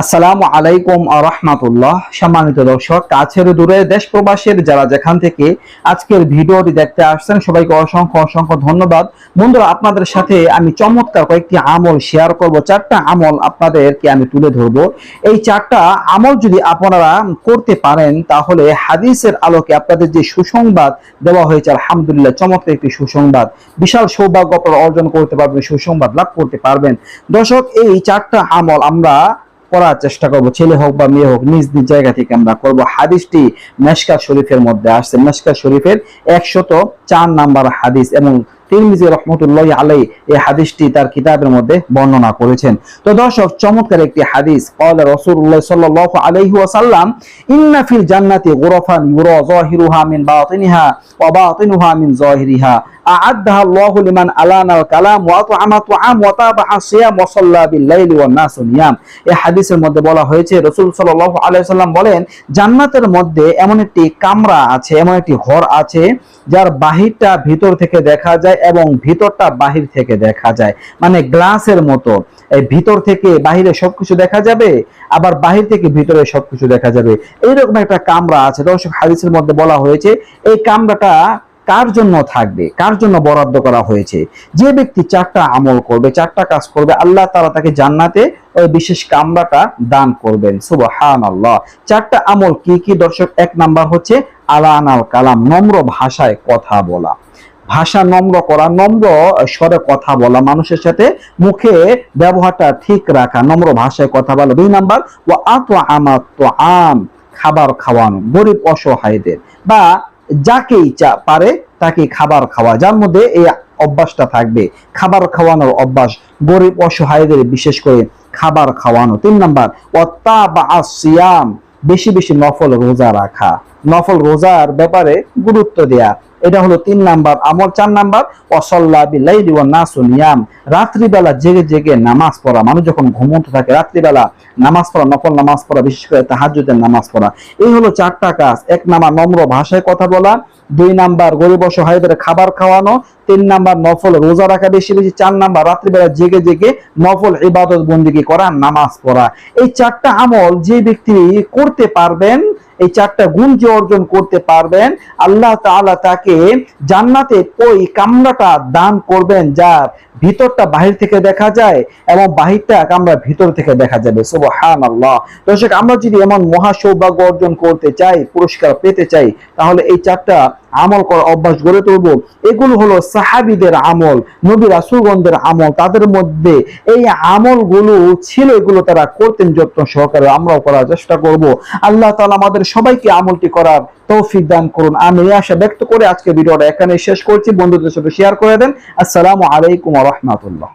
আসসালামু আলাইকুম রহমাতুল্লাহ। সম্মানিত দর্শক, কাছের দূরে দেশ প্রবাসের যারা যেখান থেকে আজকের ভিডিওটি দেখতে আসছেন, সবাইকে অসংখ্য অসংখ্য ধন্যবাদ। বন্ধুরা, আপনাদের সাথে আমি চমৎকার কয়েকটি আমল শেয়ার করব। চারটা আমল আপনাদেরকে আমি তুলে ধরব। এই চারটা আমল যদি আপনারা করতে পারেন, তাহলে হাদিসের আলোকে আপনাদের যে সুসংবাদ দেওয়া হয়েছে, আলহামদুলিল্লাহ, চমৎকার একটি সুসংবাদ। বিশাল সৌভাগ্য অর্জন করতে পারবেন, সুসংবাদ লাভ করতে পারবেন। দর্শক, এই চারটা আমল আমরা করার চেষ্টা করব, ছেলে হোক বা মেয়ে হোক, নিজ নিজ জায়গা থেকে আমরা করব। হাদিসটি মেশকা শরীফের মধ্যে আসছে। মেশকা শরীফের একশত চার নাম্বার হাদিস এবং তিরমিজি রহমতুল্লাহ আলাই এই হাদিসটি তার কিতাবের মধ্যে বর্ণনা করেছেন। তো দর্শক, চমৎকার একটি হাদিস। কল রসুল্লাহ সাল্লাহ জান্নাতি গোরফান মিন বাতিনিহা মিন লিমান কালাম ওয়া ওয়া ওয়া সাল্লা বিল ওয়ান নিয়াম। এই হাদিসের মধ্যে বলা হয়েছে, রাসূল সাল্লাল্লাহু আলাইহি সাল্লাম বলেন, জান্নাতের মধ্যে এমন একটি কামরা আছে, এমন একটি ঘর আছে, যার বাহিরটা ভিতর থেকে দেখা যায় এবং ভিতরটা বাহির থেকে দেখা যায়। মানে গ্লাসের মতো। এই ভিতর থেকে বাহিরে সবকিছু দেখা যাবে, আবার বাহির থেকে ভিতরে সবকিছু দেখা যাবে। এইরকম একটা কামরা আছে। দর্শক, হাদিসের মধ্যে বলা হয়েছে, এই কামরাটা কার জন্য থাকবে? কার জন্য বরাদ্দ করা হয়েছে? যে ব্যক্তি চারটা আমল করবে, চারটা কাজ করবে, আল্লাহ তারা তাকে জান্নাতে ওই বিশেষ কামরাটা দান করবেন। সুবহান আল্লাহ চারটা আমল কি কি? দর্শক, এক নাম্বার হচ্ছে আলান আল কালাম, নম্র ভাষায় কথা বলা। ভাষা নম্র করা, নম্র স্বরে কথা বলা, মানুষের সাথে মুখে ব্যবহারটা ঠিক রাখা, নম্র ভাষায় কথা বলা। দুই নাম্বার ও আত আমাত আম খাবার খাওয়ানো, গরিব অসহায়দের, বা যাকে ইচ্ছা পারে তাকে খাবার খাওয়া। যার মধ্যে এই অভ্যাসটা থাকবে, খাবার খাওয়ানোর অভ্যাস, গরিব অসহায়দের বিশেষ করে খাবার খাওয়ানো। তিন নাম্বার অত্তা বা সিয়াম বেশি বেশি নফল রোজা রাখা। নফল রোজার ব্যাপারে গুরুত্ব দেয়া। এটা হলো তিন নাম্বার আমল, চার নাম্বার অসল্লা বিল্লাইলি রাত্রিবেলা জেগে জেগে নামাজ পড়া। মানুষ যখন ঘুমন্ত থাকে, রাত্রিবেলা নামাজ পড়া, নফল নামাজ পড়া, বিশেষ করে তাহাজ্জুদের নামাজ পড়া। এই হলো চারটা কাজ। এক নামা নম্র ভাষায় কথা বলা দুই নাম্বার গরিব অসহায়দের খাবার খাওয়ানো, তিন নাম্বার নফল রোজা রাখা, বেশি বেশি চার নাম্বার রাত্রিবেলা জেগে জেগে নফল ইবাদত বন্দিগি করা, নামাজ পড়া। এই চারটা আমল যে ব্যক্তি করতে পারবেন, এই চারটা গুণ যে অর্জন করতে পারবেন, আল্লাহ তাআলা তাকে জান্নাতে ওই কামরাটা দান করবেন, যার ভিতরটা বাহির থেকে দেখা যায় এবং বাহিরটা কামরা ভিতর থেকে দেখা যাবে। সুবহানাল্লাহ। দর্শক, আমরা যদি এমন মহা সৌভাগ্য অর্জন করতে চাই, পুরস্কার পেতে চাই, তাহলে এই চারটা আমল করার অভ্যাস গড়ে তুলব। এগুলো হলো সাহাবিদের আমল, নবী রাসুলগণদের আমল। তাদের মধ্যে এই আমলগুলো ছিল, এগুলো তারা করতেন যত্ন সহকারে। আমরাও করার চেষ্টা করব। আল্লাহ তালা আমাদের সবাইকে আমলটি করার তৌফিক দান করুন। আমি এই আশা ব্যক্ত করে আজকে ভিডিওটা এখানে শেষ করছি। বন্ধুদের সাথে শেয়ার করে দেন। আসসালামু আলাইকুম রাহমাতুল্লাহ।